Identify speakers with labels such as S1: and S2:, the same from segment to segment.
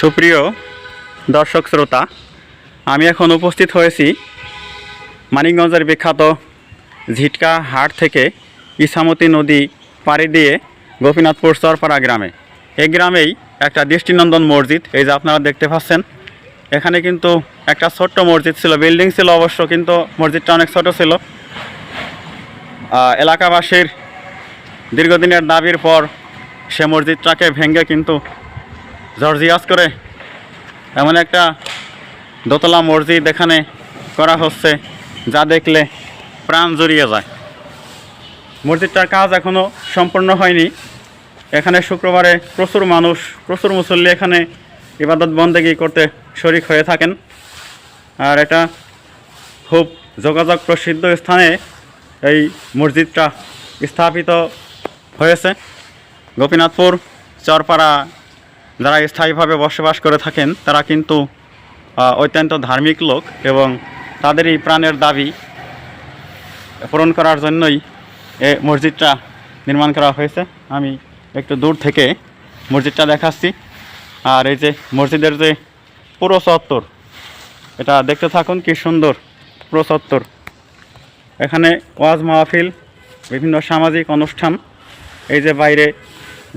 S1: সুপ্রিয় দর্শক শ্রোতা, আমি এখন উপস্থিত হয়েছি মানিকগঞ্জের বিখ্যাত ঝিটকা হাট থেকে ইসামতি নদী পাড়ি দিয়ে গোপীনাথপুর চরপাড়া গ্রামে। এই গ্রামেই একটা দৃষ্টিনন্দন মসজিদ, এই যে আপনারা দেখতে পাচ্ছেন। এখানে কিন্তু একটা ছোট্ট মসজিদ ছিল, বিল্ডিং ছিল অবশ্য, কিন্তু মসজিদটা অনেক ছোট ছিল। এলাকাবাসীর দীর্ঘদিনের দাবির পর সে মসজিদটাকে ভেঙে কিন্তু জর্জিয়াস করে। এমন একটা দোতলা মসজিদ এখানে করা হচ্ছে, যা দেখলে প্রাণ জড়িয়ে যায়। মসজিদটার কাজ এখনও সম্পূর্ণ হয়নি। এখানে শুক্রবারে প্রচুর মানুষ, প্রচুর মুসল্লি এখানে ইবাদত বন্দেগি করতে শরিক হয়ে থাকেন। আর এটা খুব যোগাযোগ প্রসিদ্ধ স্থানে এই মসজিদটা স্থাপিত হয়েছে। গোপীনাথপুর, চরপাড়া যারা স্থায়ীভাবে বসবাস করে থাকেন, তারা কিন্তু অত্যন্ত ধার্মিক লোক এবং তাদেরই প্রাণের দাবি পূরণ করার জন্যই এ মসজিদটা নির্মাণ করা হয়েছে। আমি একটু দূর থেকে মসজিদটা দেখাচ্ছি। আর এই যে মসজিদের যে পুরো চত্বর এটা দেখতে থাকুন কি সুন্দর পুরো চত্বর এখানে ওয়াজ মাহফিল, বিভিন্ন সামাজিক অনুষ্ঠান, এই যে বাইরে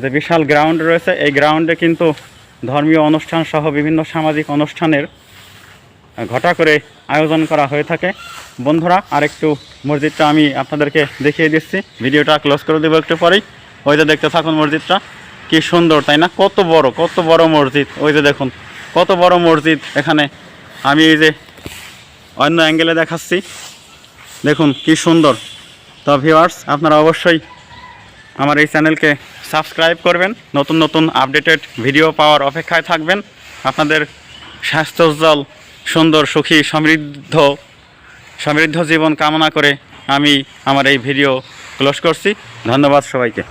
S1: যে বিশাল গ্রাউন্ড রয়েছে, এই গ্রাউন্ডে কিন্তু ধর্মীয় অনুষ্ঠান সহ বিভিন্ন সামাজিক অনুষ্ঠানের ঘটা করে আয়োজন করা হয়ে থাকে। বন্ধুরা আর একটু মসজিদটা আমি আপনাদেরকে দেখিয়ে দিচ্ছি। ভিডিওটা ক্লোজ করে দেবো একটু পরেই। ওই যে দেখতে থাকুন মসজিদটা। কি সুন্দর, তাই না? কত বড় কত বড় মসজিদ। ওই যে দেখুন, কত বড় মসজিদ এখানে। আমি এই যে অন্য অ্যাঙ্গেলে দেখাচ্ছি। দেখুন, কি সুন্দর। তো ভিউয়ার্স আপনারা অবশ্যই আমার এই চ্যানেলকে সাবস্ক্রাইব করবেন, নতুন নতুন আপডেটেড ভিডিও পাওয়ার অপেক্ষায় থাকবেন। আপনাদের স্বাস্থ্যোজ্জ্বল সুন্দর, সুখী, সমৃদ্ধ সমৃদ্ধ জীবন কামনা করে আমি আমার এই ভিডিও ক্লোজ করছি। ধন্যবাদ সবাইকে।